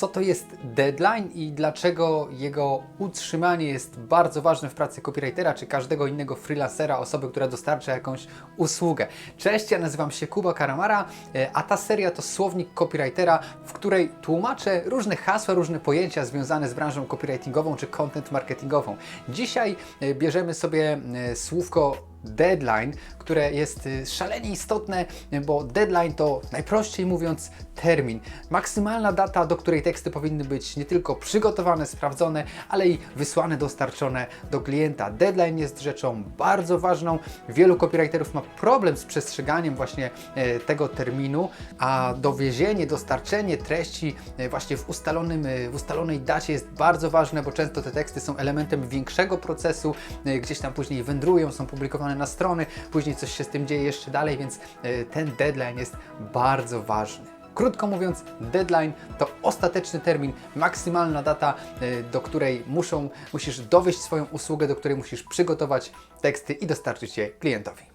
co to jest deadline i dlaczego jego utrzymanie jest bardzo ważne w pracy copywritera czy każdego innego freelancera, osoby, która dostarcza jakąś usługę. Cześć, ja nazywam się Kuba Karamara, e, a ta seria to słownik copywritera, w której tłumaczę różne hasła, różne pojęcia związane z branżą copywritingową czy content marketingową. Dzisiaj e, bierzemy sobie e, słówko deadline, które jest y, szalenie istotne, bo deadline to najprościej mówiąc termin. Maksymalna data, do której teksty powinny być nie tylko przygotowane, sprawdzone, ale i wysłane, dostarczone do klienta. Deadline jest rzeczą bardzo ważną. Wielu copywriterów ma problem z przestrzeganiem właśnie e, tego terminu, a dowiezienie, dostarczenie treści e, właśnie w, ustalonym, e, w ustalonej dacie jest bardzo ważne, bo często te teksty są elementem większego procesu, gdzieś tam później wędrują, są publikowane na strony, później coś się z tym dzieje jeszcze dalej, więc e, ten deadline jest bardzo ważny. Krótko mówiąc, deadline to ostateczny termin, maksymalna data, e, do której muszą, musisz dowieść swoją usługę, do której musisz przygotować teksty i dostarczyć je klientowi.